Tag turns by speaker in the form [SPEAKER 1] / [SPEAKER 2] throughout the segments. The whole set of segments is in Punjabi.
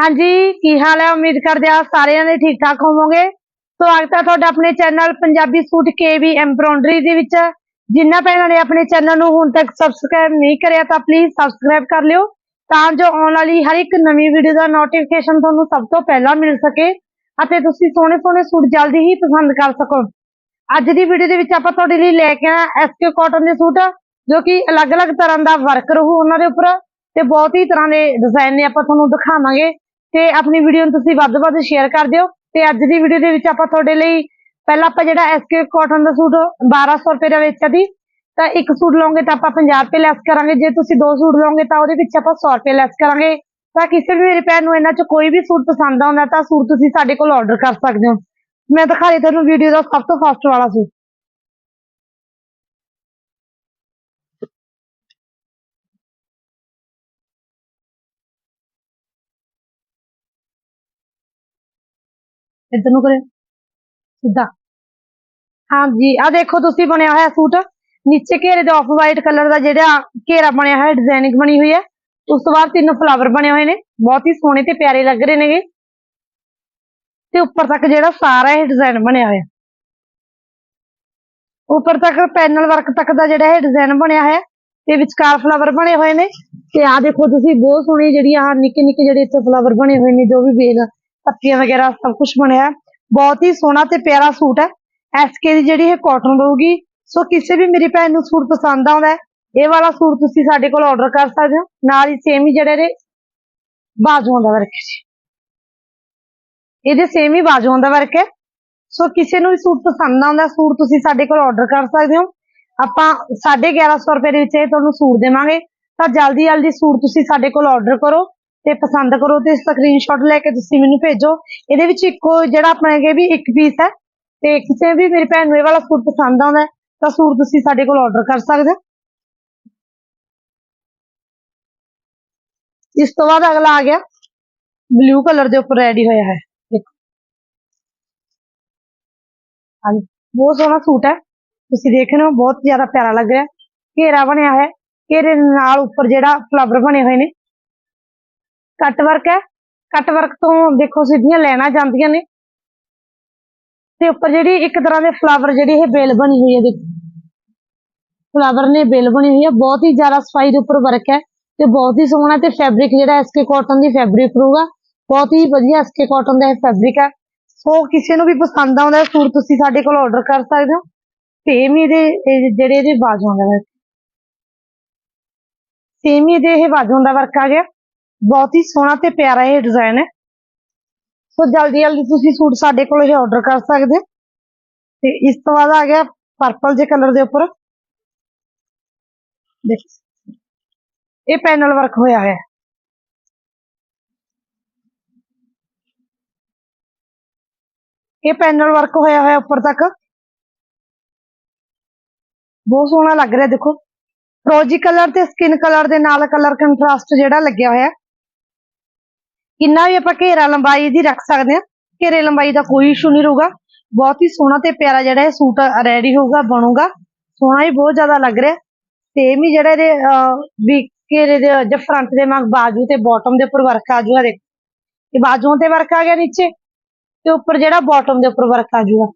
[SPEAKER 1] ਹਾਂਜੀ, ਕੀ ਹਾਲ ਹੈ? ਉਮੀਦ ਕਰਦੇ ਆ ਸਾਰਿਆਂ ਦੇ ਠੀਕ ਠਾਕ ਹੋਵੋਗੇ। ਸਵਾਗਤ ਹੈ ਤੁਹਾਡਾ ਆਪਣੇ ਚੈਨਲ ਪੰਜਾਬੀ ਸੂਟ ਕੇਵੀ ਐਮਬ੍ਰੋਇਡਰੀ ਦੇ ਵਿੱਚ ਜਿਨ੍ਹਾਂ ਭੈਣਾਂ ਨੇ ਆਪਣੇ ਚੈਨਲ ਨੂੰ ਹੁਣ ਤੱਕ ਸਬਸਕ੍ਰਾਈਬ ਨਹੀਂ ਕਰਿਆ ਤਾਂ ਪਲੀਜ਼ ਸਬਸਕ੍ਰਾਈਬ ਕਰ ਲਿਓ। ਤਾਂ ਜੋ ਆਉਣ ਵਾਲੀ ਹਰ ਇੱਕ ਨਵੀਂ ਵੀਡੀਓ ਦਾ ਨੋਟੀਫਿਕੇਸ਼ਨ ਤੁਹਾਨੂੰ ਸਭ ਤੋਂ ਪਹਿਲਾਂ ਮਿਲ ਸਕੇ ਅਤੇ ਤੁਸੀਂ ਸੋਹਣੇ ਸੋਹਣੇ ਸੂਟ ਜਲਦੀ ਹੀ ਪਸੰਦ ਕਰ ਸਕੋ। ਅੱਜ ਦੀ ਵੀਡੀਓ ਦੇ ਵਿੱਚ ਆਪਾਂ ਤੁਹਾਡੇ ਲਈ ਲੈ ਕੇ ਆਏ ਐਸਕੇ ਕਾਟਨ ਦੇ ਸੂਟ, ਜੋ ਕਿ ਅਲੱਗ-ਅਲੱਗ ਤਰ੍ਹਾਂ ਦਾ ਵਰਕ ਰਹੂ ਉਹਨਾਂ ਦੇ ਉੱਪਰ ਤੇ ਬਹੁਤ ਹੀ ਤਰ੍ਹਾਂ ਦੇ ਡਿਜ਼ਾਈਨ ਨੇ ਆਪਾਂ ਤੁਹਾਨੂੰ ਦਿਖਾਵਾਂਗੇ। ਤੇ ਆਪਣੀ ਵੀਡੀਓ ਨੂੰ ਤੁਸੀਂ ਵੱਧ ਤੋਂ ਵੱਧ ਸ਼ੇਅਰ ਕਰ ਦਿਓ। ਤੇ ਅੱਜ ਦੀ ਵੀਡੀਓ ਦੇ ਵਿੱਚ ਆਪਾਂ ਤੁਹਾਡੇ ਲਈ ਪਹਿਲਾਂ ਆਪਾਂ ਜਿਹੜਾ ਐਸਕੇ ਕਾਟਨ ਦਾ ਸੂਟ 1200 ਰੁਪਏ ਦਾ ਵੇਚਿਆ ਸੀ, ਤਾਂ ਇੱਕ ਸੂਟ ਲਓਗੇ ਤਾਂ ਆਪਾਂ 50 ਰੁਪਏ ਲੈਸ ਕਰਾਂਗੇ। ਜੇ ਤੁਸੀਂ ਦੋ ਸੂਟ ਲਓਗੇ ਤਾਂ ਉਹਦੇ ਵਿੱਚ ਆਪਾਂ 100 ਰੁਪਏ ਲੈਸ ਕਰਾਂਗੇ। ਤਾਂ ਕਿਸੇ ਵੀ ਮੇਰੇ ਭੈਣ ਨੂੰ ਇਹਨਾਂ 'ਚ ਕੋਈ ਵੀ ਸੂਟ ਪਸੰਦ ਆਉਂਦਾ ਤਾਂ ਸੂਟ ਤੁਸੀਂ ਸਾਡੇ ਕੋਲ ਆਰਡਰ ਕਰ ਸਕਦੇ ਹੋ। ਮੈਂ ਦਿਖਾ ਰਹੀ ਤੁਹਾਨੂੰ ਵੀਡੀਓ ਦਾ ਸਭ ਤੋਂ ਫਸਟ ਵਾਲਾ ਸੂਟ। ਇੱਧਰ ਨੂੰ ਕਰੇ ਸਿੱਧਾ। ਹਾਂਜੀ ਆ ਦੇਖੋ ਤੁਸੀਂ ਬਣਿਆ ਹੋਇਆ ਸੂਟ। ਨੀਚੇ ਘੇਰੇ ਦੇ ਆਫ ਵਾਈਟ ਕਲਰ ਦਾ ਜਿਹੜਾ ਘੇਰਾ ਬਣਿਆ ਹੋਇਆ ਡਿਜ਼ਾਈਨਿੰਗ ਬਣੀ ਹੋਈ ਹੈ। ਉਸ ਤੋਂ ਬਾਅਦ ਤਿੰਨ ਫਲਾਵਰ ਬਣੇ ਹੋਏ ਨੇ। ਬਹੁਤ ਹੀ ਸੋਹਣੇ ਤੇ ਪਿਆਰੇ ਲੱਗ ਰਹੇ ਨੇਗੇ। ਤੇ ਉੱਪਰ ਤੱਕ ਜਿਹੜਾ ਸਾਰਾ ਇਹ ਡਿਜ਼ਾਈਨ ਬਣਿਆ ਹੋਇਆ। ਉੱਪਰ ਤੱਕ ਪੈਨਲ ਵਰਕ ਤੱਕ ਦਾ ਜਿਹੜਾ ਇਹ ਡਿਜ਼ਾਈਨ ਬਣਿਆ ਹੋਇਆ। ਤੇ ਵਿਚਕਾਰ ਫਲਾਵਰ ਬਣੇ ਹੋਏ ਨੇ। ਤੇ ਆ ਦੇਖੋ ਤੁਸੀਂ, ਬਹੁਤ ਸੋਹਣੀ ਜਿਹੜੀਆਂ ਆਹ ਨਿੱਕੇ ਨਿੱਕੇ ਜਿਹੜੇ ਇੱਥੇ ਫਲਾਵਰ ਬਣੇ ਹੋਏ ਨੇ, ਜੋ ਵੀ ਵੇਲ ਪੱਤੀਆਂ ਵਗੈਰਾ ਸਭ ਕੁਝ ਬਣਿਆ ਹੈ। ਬਹੁਤ ਹੀ ਸੋਹਣਾ ਤੇ ਪਿਆਰਾ ਸੂਟ ਹੈ। ਐਸਕੇ ਦੀ ਜਿਹੜੀ ਇਹ ਕਾਟਨ ਰਹੂਗੀ, ਸੋ ਕਿਸੇ ਵੀ ਮੇਰੀ ਭੈਣ ਨੂੰ ਸੂਟ ਪਸੰਦ ਆਉਂਦਾ ਹੈ, ਇਹ ਵਾਲਾ ਸੂਟ ਤੁਸੀਂ ਸਾਡੇ ਕੋਲ ਆਰਡਰ ਕਰ ਸਕਦੇ ਹੋ। ਨਾਲ ਹੀ ਸੇਮ ਹੀ ਜਿਹੜੇ ਨੇ ਬਾਜੂਆਂ ਦਾ ਵਰਕ ਹੈ ਜੀ। ਇਹਦੇ ਸੇਮ ਹੀ ਬਾਜੂਆਂ ਦਾ ਵਰਕ ਹੈ। ਸੋ ਕਿਸੇ ਨੂੰ ਵੀ ਸੂਟ ਪਸੰਦ ਆਉਂਦਾ, ਸੂਟ ਤੁਸੀਂ ਸਾਡੇ ਕੋਲ ਆਰਡਰ ਕਰ ਸਕਦੇ ਹੋ। ਆਪਾਂ 1150 ਰੁਪਏ ਦੇ ਵਿੱਚ ਇਹ ਤੁਹਾਨੂੰ ਸੂਟ ਦੇਵਾਂਗੇ। ਤਾਂ ਜਲਦੀ ਜਲਦੀ ਸੂਟ ਤੁਸੀਂ ਸਾਡੇ ਕੋਲ ਆਰਡਰ ਕਰੋ। ਤੇ ਪਸੰਦ ਕਰੋ ਤੇ ਸਕਰੀਨਸ਼ਾਟ ਲੈ ਕੇ ਤੁਸੀਂ ਮੈਨੂੰ ਭੇਜੋ। ਇਹਦੇ ਵਿੱਚ ਇੱਕੋ ਜਿਹੜਾ ਆਪਣਾ ਕੇ ਵੀ ਇੱਕ ਪੀਸ ਹੈ ਤੇ ਕਿਸੇ ਵੀ ਮੇਰੀ ਭੈਣ ਨੂੰ ਇਹ ਵਾਲਾ ਸੂਟ ਪਸੰਦ ਆਉਂਦਾ ਤਾਂ ਸੂਟ ਤੁਸੀਂ ਸਾਡੇ ਕੋਲ ਆਰਡਰ ਕਰ ਸਕਦੇ ਹੋ। ਇਸ ਤੋਂ ਬਾਅਦ ਅਗਲਾ ਆ ਗਿਆ। ਬਲੂ ਕਲਰ ਦੇ ਉੱਪਰ ਰੈਡੀ ਹੋਇਆ ਹੈ। ਦੇਖੋ। ਹਾਂਜੀ, ਬਹੁਤ ਸੋਹਣਾ ਸੂਟ ਹੈ। ਤੁਸੀਂ ਦੇਖ ਰਹੇ ਹੋ, ਬਹੁਤ ਜ਼ਿਆਦਾ ਪਿਆਰਾ ਲੱਗ ਰਿਹਾ। ਘੇਰਾ ਬਣਿਆ ਹੈ। ਘੇਰੇ ਨਾਲ ਉੱਪਰ ਜਿਹੜਾ ਫਲਾਵਰ ਬਣੇ ਹੋਏ ਨੇ ਕੱਟ ਵਰਕ ਹੈ। ਕੱਟ ਵਰਕ ਤੋਂ ਦੇਖੋ ਸਿੱਧੀਆਂ ਲੈਣਾ ਜਾਂਦੀਆਂ ਨੇ। ਤੇ ਉੱਪਰ ਜਿਹੜੀ ਇੱਕ ਤਰ੍ਹਾਂ ਦੇ ਫਲਾਵਰ ਜਿਹੜੀ ਇਹ ਬੇਲ ਬਣੀ ਹੋਈ ਹੈ ਦੇਖੋ। ਫਲਾਵਰ ਨੇ ਬੇਲ ਬਣੀ ਹੋਈ ਹੈ। ਬਹੁਤ ਹੀ ਜ਼ਿਆਦਾ ਸਫ਼ਾਈ ਦੇ ਉੱਪਰ ਵਰਕ ਹੈ ਤੇ ਬਹੁਤ ਹੀ ਸੋਹਣਾ ਤੇ ਫੈਬਰਿਕ ਜਿਹੜਾ ਐਸਕੇ ਕਾਟਨ ਦੀ ਫੈਬਰਿਕ ਰਹੂਗਾ ਬਹੁਤ ਹੀ ਵਧੀਆ ਐਸਕੇ ਕਾਟਨ ਦਾ ਇਹ ਫੈਬਰਿਕ ਹੈ। ਸੋ ਕਿਸੇ ਨੂੰ ਵੀ ਪਸੰਦ ਆਉਂਦਾ ਹੈ, ਸੂਟ ਤੁਸੀਂ ਸਾਡੇ ਕੋਲ ਆਰਡਰ ਕਰ ਸਕਦੇ ਹੋ। ਸੇਮ ਹੀ ਦੇ ਜਿਹੜੇ ਇਹਦੇ ਬਾਜੂਆਂ ਦਾ ਵਰਕ ਸੇਮ ਹੀ ਦੇ ਇਹ ਬਾਜੂਆਂ ਦਾ ਵਰਕ ਆ ਗਿਆ। ਬਹੁਤ ਹੀ ਸੋਹਣਾ ਤੇ ਪਿਆਰਾ ਇਹ ਡਿਜ਼ਾਈਨ ਹੈ। ਸੋ ਜਲਦੀ ਜਲਦੀ ਤੁਸੀਂ ਸੂਟ ਸਾਡੇ ਕੋਲ ਇਹ ਆਰਡਰ ਕਰ ਸਕਦੇ। ਹੋ ਤੇ ਇਸ ਤੋਂ ਬਾਅਦ ਆ ਗਿਆ ਪਰਪਲ ਜੇ ਕਲਰ ਦੇ ਉੱਪਰ। ਦੇਖ। ਇਹ ਪੈਨਲ ਵਰਕ ਹੋਇਆ ਹੋਇਆ। ਹੈ ਇਹ ਪੈਨਲ ਵਰਕ ਹੋਇਆ ਹੋਇਆ ਉੱਪਰ ਤੱਕ। ਬਹੁਤ ਸੋਹਣਾ ਲੱਗ ਰਿਹਾ, ਦੇਖੋ। ਰੋਜੀ ਕਲਰ ਤੇ ਸਕਿਨ ਕਲਰ ਦੇ ਨਾਲ ਕਲਰ ਕੰਟਰਾਸਟ ਜਿਹੜਾ ਲੱਗਿਆ ਹੋਇਆ। ਹੈ। ਕਿੰਨਾ ਵੀ ਆਪਾਂ ਘੇਰਾ ਲੰਬਾਈ ਦੀ ਰੱਖ ਸਕਦੇ ਹਾਂ, ਘੇਰੇ ਲੰਬਾਈ ਦਾ ਕੋਈ ਇਸ਼ੂ ਨਹੀਂ ਰਹੂਗਾ। ਬਹੁਤ ਹੀ ਸੋਹਣਾ ਤੇ ਪਿਆਰਾ ਜਿਹੜਾ ਇਹ ਸੂਟ ਰੈਡੀ ਹੋਊਗਾ, ਬਣੂਗਾ। ਸੋਹਣਾ ਹੀ ਬਹੁਤ ਜ਼ਿਆਦਾ ਲੱਗ ਰਿਹਾ। ਸੇਮ ਹੀ ਜਿਹੜਾ ਇਹਦੇ ਵੀ ਘੇਰੇ ਦੇ ਜਾਂ ਫਰੰਟ ਦੇ ਮਗ ਬਾਜੂ ਤੇ ਬਾਟਮ ਦੇ ਉੱਪਰ ਵਰਕ ਆ ਜਾਊਗਾ ਦੇਖ। ਇਹ ਬਾਜੂਆਂ ਤੇ ਵਰਕ ਆ ਗਿਆ ਨੀਚੇ ਤੇ ਉੱਪਰ ਜਿਹੜਾ ਬਾਟਮ ਦੇ ਉੱਪਰ ਵਰਕ ਆ ਜਾਊਗਾ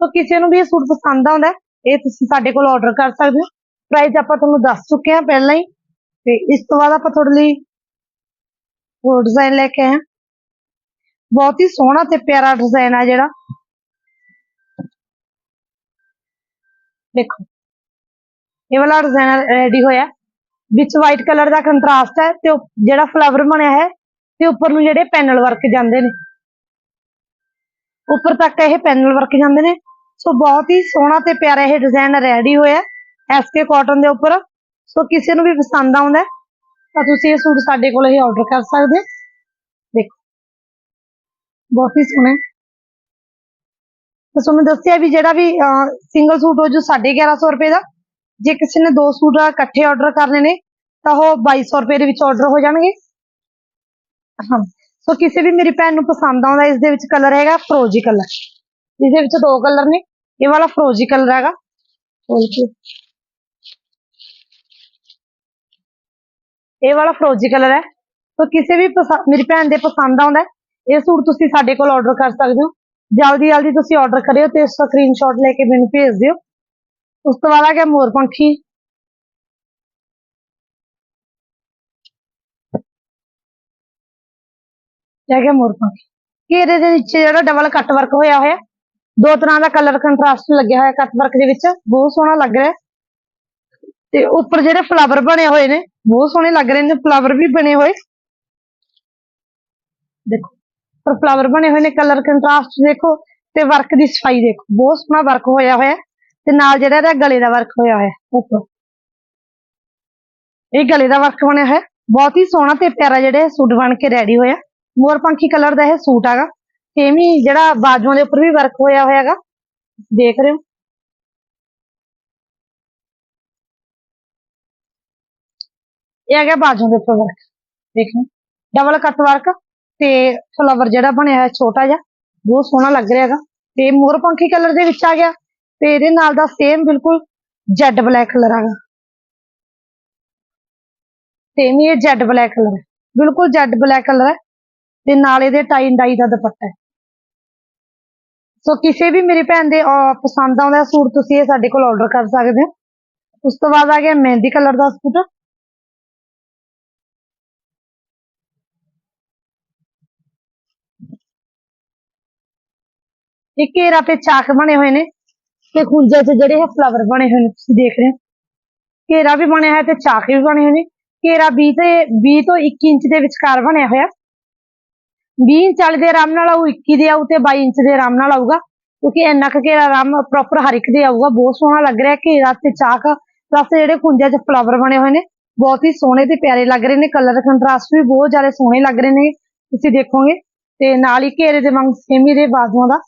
[SPEAKER 1] ਸੋ ਕਿਸੇ ਨੂੰ ਵੀ ਇਹ ਸੂਟ ਪਸੰਦ ਆਉਂਦਾ, ਇਹ ਤੁਸੀਂ ਸਾਡੇ ਕੋਲ ਆਰਡਰ ਕਰ ਸਕਦੇ ਹੋ। ਪ੍ਰਾਈਸ ਆਪਾਂ ਤੁਹਾਨੂੰ ਦੱਸ ਚੁੱਕੇ ਹਾਂ ਪਹਿਲਾਂ ਹੀ। ਤੇ ਇਸ ਤੋਂ ਬਾਅਦ ਆਪਾਂ ਤੁਹਾਡੇ ਲਈ ਹੋਰ ਡਿਜ਼ਾਈਨ ਲੈ ਕੇ ਆਇਆ ਬਹੁਤ ਹੀ ਸੋਹਣਾ ਤੇ ਪਿਆਰਾ ਡਿਜ਼ਾਈਨ ਆ ਜਿਹੜਾ। ਦੇਖੋ, ਇਹ ਵਾਲਾ ਡਿਜ਼ਾਈਨ ਰੈਡੀ ਹੋਇਆ। ਵਿੱਚ ਵਾਈਟ ਕਲਰ ਦਾ ਕੰਟਰਾਸਟ ਹੈ ਤੇ ਜਿਹੜਾ ਫਲਾਵਰ ਬਣਿਆ ਹੈ ਤੇ ਉੱਪਰ ਨੂੰ ਜਿਹੜੇ ਪੈਨਲ ਵਰਕ ਜਾਂਦੇ ਨੇ। ਉੱਪਰ ਤੱਕ ਇਹ ਪੈਨਲ ਵਰਕ ਜਾਂਦੇ ਨੇ। ਸੋ ਬਹੁਤ ਹੀ ਸੋਹਣਾ ਤੇ ਪਿਆਰਾ ਇਹ ਡਿਜ਼ਾਈਨ ਰੈਡੀ ਹੋਇਆ ਐਸਕੇ ਕਾਟਨ ਦੇ ਉੱਪਰ। ਸੋ ਕਿਸੇ ਨੂੰ ਵੀ ਪਸੰਦ ਆਉਂਦਾ ਤਾਂ ਤੁਸੀਂ ਇਹ ਸੂਟ ਸਾਡੇ ਕੋਲ ਹੀ ਆਰਡਰ ਕਰ ਸਕਦੇ ਦੇਖੋ। ਬਹੁਤ ਹੀ ਸੋਹਣਾ। ਹੈ। ਤੁਹਾਨੂੰ ਦੱਸਿਆ ਵੀ ਜਿਹੜਾ ਵੀ ਸਿੰਗਲ ਸੂਟ ਹੋ ਜੋ 1150 ਰੁਪਏ ਦਾ। ਜੇ ਕਿਸੇ ਨੇ ਦੋ ਸੂਟ ਇਕੱਠੇ ਆਰਡਰ ਕਰਨੇ ਨੇ, ਤਾਂ ਉਹ 2200 ਰੁਪਏ ਦੇ ਵਿੱਚ ਆਰਡਰ ਹੋ ਜਾਣਗੇ। ਹਾਂ। ਸੋ ਕਿਸੇ ਵੀ ਮੇਰੀ ਭੈਣ ਨੂੰ ਪਸੰਦ ਆਉਂਦਾ, ਇਸ ਦੇ ਵਿੱਚ ਕਲਰ ਹੈਗਾ ਫਰੋਜੀ ਕਲਰ ਇਹਦੇ ਵਿੱਚ ਦੋ ਕਲਰ ਨੇ, ਇਹ ਵਾਲਾ ਫਰੋਜੀ ਕਲਰ ਹੈਗਾ ਖੋਲ ਕੇ ਇਹ ਵਾਲਾ ਫਰੋਜੀ ਕਲਰ ਹੈ। ਸੋ ਕਿਸੇ ਵੀ ਪਸੰ- ਮੇਰੀ ਭੈਣ ਦੇ ਪਸੰਦ ਆਉਂਦਾ ਇਹ ਸੂਟ ਤੁਸੀਂ ਸਾਡੇ ਕੋਲ ਆਰਡਰ ਕਰ ਸਕਦੇ ਹੋ। ਜਲਦੀ ਜਲਦੀ ਤੁਸੀਂ ਆਰਡਰ ਕਰਿਓ ਤੇ ਇਸ ਦਾ ਸਕਰੀਨਸ਼ਾਟ ਲੈ ਕੇ ਮੈਨੂੰ ਭੇਜ ਦਿਓ। ਉਸ ਤੋਂ ਬਾਅਦ ਆ ਗਿਆ ਮੋਰ ਪੰਖੀ। ਇਹ ਗਿਆ ਮੋਰ ਪੰਖੀ। ਘੇਰੇ ਦੇ ਵਿੱਚ ਜਿਹੜਾ ਡਬਲ ਕੱਟ ਵਰਕ ਹੋਇਆ ਹੋਇਆ? ਦੋ ਤਰ੍ਹਾਂ ਦਾ ਕਲਰ ਕੰਟਰਾਸਟ ਲੱਗਿਆ ਹੋਇਆ ਕੱਟ ਵਰਕ ਦੇ ਵਿੱਚ। ਬਹੁਤ ਸੋਹਣਾ ਲੱਗ ਰਿਹਾ। ਤੇ ਉੱਪਰ ਜਿਹੜੇ ਫਲਾਵਰ ਬਣੇ ਹੋਏ ਨੇ ਬਹੁਤ ਸੋਹਣੇ ਲੱਗ ਰਹੇ ਨੇ ਫਲਾਵਰ ਵੀ ਬਣੇ ਹੋਏ। ਦੇਖੋ, ਪਰ ਫਲਾਵਰ ਬਣੇ ਹੋਏ ਨੇ ਕਲਰ ਕੰਟਰਾਸਟ ਦੇਖੋ ਤੇ ਵਰਕ ਦੀ ਸਫ਼ਾਈ ਦੇਖੋ, ਬਹੁਤ ਸੋਹਣਾ ਵਰਕ ਹੋਇਆ ਹੋਇਆ। ਤੇ ਨਾਲ ਜਿਹੜਾ ਇਹਦਾ ਗਲੇ ਦਾ ਵਰਕ ਹੋਇਆ ਹੋਇਆ, ਉੱਪਰ। ਇਹ ਗਲੇ ਦਾ ਵਰਕ ਬਣਿਆ ਹੋਇਆ, ਬਹੁਤ ਹੀ ਸੋਹਣਾ ਤੇ ਪਿਆਰਾ ਜਿਹੜਾ ਸੂਟ ਬਣ ਕੇ ਰੈਡੀ ਹੋਇਆ। ਮੋਰ ਪੰਖੀ ਕਲਰ ਦਾ ਇਹ ਸੂਟ ਹੈਗਾ। ਸੇਮ ਹੀ ਜਿਹੜਾ ਬਾਜੂਆਂ ਦੇ ਉੱਪਰ ਵੀ ਵਰਕ ਹੋਇਆ ਹੋਇਆ ਹੈਗਾ। ਦੇਖ ਰਹੇ ਹੋ। ਇਹ ਆ ਗਿਆ ਬਾਜੂ ਦੇ ਉੱਪਰ ਵਰਕ ਦੇਖੋ ਡਬਲ ਕੱਟ ਵਰਕ ਤੇ ਫਲਾਵਰ ਜਿਹੜਾ ਬਣਿਆ ਹੋਇਆ ਛੋਟਾ ਜਿਹਾ ਬਹੁਤ ਸੋਹਣਾ ਲੱਗ ਰਿਹਾ ਹੈਗਾ। ਤੇ ਮੋਰ ਪੰਖੀ ਕਲਰ ਦੇ ਵਿੱਚ ਆ ਗਿਆ ਤੇ ਇਹਦੇ ਨਾਲ ਦਾ ਸੇਮ ਬਿਲਕੁਲ ਜੈਡ ਬਲੈਕ ਕਲਰ ਹੈਗਾ। ਸੇਮ ਹੀ ਇਹ ਜੈਡ ਬਲੈਕ ਕਲਰ ਹੈ। ਬਿਲਕੁਲ ਜੈਡ ਬਲੈਕ ਕਲਰ ਹੈ ਤੇ ਨਾਲ ਇਹਦੇ ਟਾਈ ਡਾਈ ਦਾ ਦੁਪੱਟਾ ਹੈ। ਸੋ ਕਿਸੇ ਵੀ ਮੇਰੀ ਭੈਣ ਦੇ ਅਹ, ਪਸੰਦ ਆਉਂਦਾ ਸੂਟ ਤੁਸੀਂ ਇਹ ਸਾਡੇ ਕੋਲ ਆਰਡਰ ਕਰ ਸਕਦੇ ਹੋ। ਉਸ ਤੋਂ ਬਾਅਦ ਆ ਗਿਆ ਮਹਿੰਦੀ ਕਲਰ ਦਾ ਸੂਟ। ਇਹ ਘੇਰਾ ਤੇ ਚਾਕ ਬਣੇ ਹੋਏ ਨੇ ਤੇ ਖੁੰਝੇ 'ਚ ਜਿਹੜੇ ਇਹ ਫਲਾਵਰ ਬਣੇ ਹੋਏ ਨੇ, ਤੁਸੀਂ ਦੇਖ ਰਹੇ ਹੋ। ਘੇਰਾ ਵੀ ਬਣਿਆ ਹੈ ਤੇ ਚਾਕ ਵੀ ਬਣੇ ਹੋਏ ਨੇ। ਘੇਰਾ 20 ਤੇ 20 ਤੋਂ 21 ਇੰਚ ਦੇ ਵਿਚਕਾਰ ਬਣਿਆ ਹੋਇਆ। 20 ਇੰਚ ਵਾਲੇ ਦੇ ਆਰਾਮ ਨਾਲ ਆਊ 21 ਦੇ ਆਊ ਤੇ 22 ਇੰਚ ਦੇ ਆਰਾਮ ਨਾਲ ਆਊਗਾ। ਕਿਉਂਕਿ ਇੰਨਾ ਕੁ ਘੇਰਾ ਆਰਾਮ ਪ੍ਰੋਪਰ ਹਰ ਇੱਕ ਦੇ ਆਊਗਾ। ਬਹੁਤ ਸੋਹਣਾ ਲੱਗ ਰਿਹਾ ਘੇਰਾ ਤੇ ਚਾਕ। ਪਲੱਸ ਜਿਹੜੇ ਖੁੰਝਾਂ 'ਚ ਫਲਾਵਰ ਬਣੇ ਹੋਏ ਨੇ, ਬਹੁਤ ਹੀ ਸੋਹਣੇ ਤੇ ਪਿਆਰੇ ਲੱਗ ਰਹੇ ਨੇ। ਕਲਰ ਕੰਟਰਾਸਟ ਵੀ ਬਹੁਤ ਜ਼ਿਆਦਾ ਸੋਹਣੇ ਲੱਗ ਰਹੇ ਨੇ। ਤੁਸੀਂ ਦੇਖੋਗੇ ਤੇ ਨਾਲ ਹੀ ਘੇਰੇ ਦੇ ਵਾਂਗ ਸੇਮ ਹੀ ਦੇ ਬਾਜੂਆਂ ਦਾ।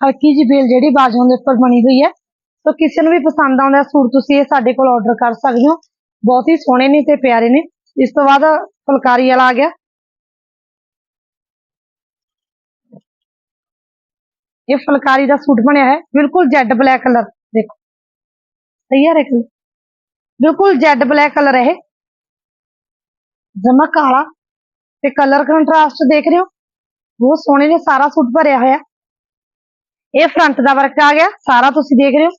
[SPEAKER 1] ਹਲਕੀ ਜਿਹੀ ਬੇਲ ਜਿਹੜੀ ਬਾਜੂਆਂ ਦੇ ਉੱਪਰ ਬਣੀ ਹੋਈ ਹੈ। ਸੋ ਕਿਸੇ ਨੂੰ ਵੀ ਪਸੰਦ ਆਉਂਦਾ ਸੂਟ, ਤੁਸੀਂ ਇਹ ਸਾਡੇ ਕੋਲ ਆਰਡਰ ਕਰ ਸਕਦੇ ਹੋ। ਬਹੁਤ ਹੀ ਸੋਹਣੇ ਨੇ ਤੇ ਪਿਆਰੇ ਨੇ। ਇਸ ਤੋਂ ਬਾਅਦ ਫੁਲਕਾਰੀ ਵਾਲਾ ਆ ਗਿਆ। ਇਹ ਫੁਲਕਾਰੀ ਦਾ ਸੂਟ ਬਣਿਆ ਹੈ। ਬਿਲਕੁਲ ਜੈਡ ਬਲੈਕ ਕਲਰ ਦੇਖੋ। ਸਹੀ ਹੈ ਰੇਖ? ਬਿਲਕੁਲ ਜੈਡ ਬਲੈਕ ਕਲਰ ਹੈ ਇਹ। ਜਮਾ ਕਾਲਾ ਤੇ ਕਲਰ ਕੰਟਰਾਸਟ ਦੇਖ ਰਹੇ ਹੋ। ਬਹੁਤ ਸੋਹਣੇ ਨੇ, ਸਾਰਾ ਸੂਟ ਭਰਿਆ ਹੋਇਆ। ਇਹ ਫਰੰਟ ਦਾ ਵਰਕ ਆ ਗਿਆ, ਸਾਰਾ ਤੁਸੀਂ ਦੇਖ ਰਹੇ ਹੋ।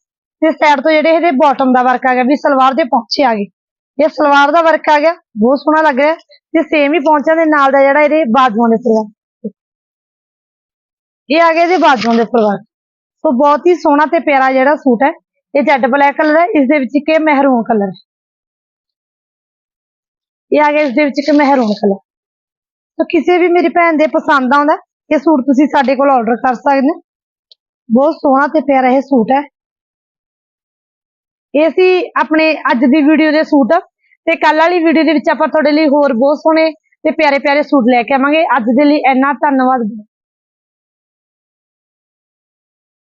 [SPEAKER 1] ਤੇ ਸਾਈਡ ਤੋਂ ਜਿਹੜੇ ਇਹਦੇ ਬਾਟਮ ਦਾ ਵਰਕ ਆ ਗਿਆ, ਵੀ ਸਲਵਾਰ ਦੇ ਪੌਂਚੇ ਆ ਗਏ। ਇਹ ਸਲਵਾਰ ਦਾ ਵਰਕ ਆ ਗਿਆ, ਬਹੁਤ ਸੋਹਣਾ ਲੱਗ ਰਿਹਾ। ਤੇ ਸੇਮ ਹੀ ਪੌਂਚਿਆਂ ਦੇ ਨਾਲ ਦਾ ਜਿਹੜਾ ਇਹਦੇ ਬਾਜੂਆਂ ਦੇ ਉੱਪਰ ਇਹ ਆ ਗਿਆ ਇਹਦੇ ਬਾਜੂਆਂ ਦੇ ਉੱਪਰ ਵਰਕ ਸੋ ਬਹੁਤ ਹੀ ਸੋਹਣਾ ਤੇ ਪਿਆਰਾ ਜਿਹੜਾ ਸੂਟ ਹੈ। ਇਹ ਜੈਡ ਬਲੈਕ ਕਲਰ ਹੈ, ਇਸ ਦੇ ਵਿੱਚ ਇੱਕ ਇਹ ਮਹਿਰੂਨ ਕਲਰ ਹੈ। ਇਹ ਆ ਗਿਆ ਇਸ ਦੇ ਵਿੱਚ ਇੱਕ ਮਹਿਰੂਨ ਕਲਰ ਸੋ ਕਿਸੇ ਵੀ ਮੇਰੀ ਭੈਣ ਦੇ ਪਸੰਦ ਆਉਂਦਾ, ਇਹ ਸੂਟ ਤੁਸੀਂ ਸਾਡੇ ਕੋਲ ਆਰਡਰ ਕਰ ਸਕਦੇ ਹੋ। ਬਹੁਤ ਸੋਹਣਾ ਤੇ ਪਿਆਰਾ ਇਹ ਸੂਟ ਹੈ। ਇਹ ਸੀ ਆਪਣੇ ਅੱਜ ਦੀ ਵੀਡੀਓ ਦੇ ਸੂਟ ਤੇ ਕੱਲ ਵਾਲੀ ਵੀਡੀਓ ਦੇ ਵਿੱਚ ਆਪਾਂ ਤੁਹਾਡੇ ਲਈ ਹੋਰ ਬਹੁਤ ਸੋਹਣੇ ਤੇ ਪਿਆਰੇ ਪਿਆਰੇ ਸੂਟ ਲੈ ਕੇ ਆਵਾਂਗੇ। ਅੱਜ ਦੇ ਲਈ ਇੰਨਾ ਧੰਨਵਾਦ।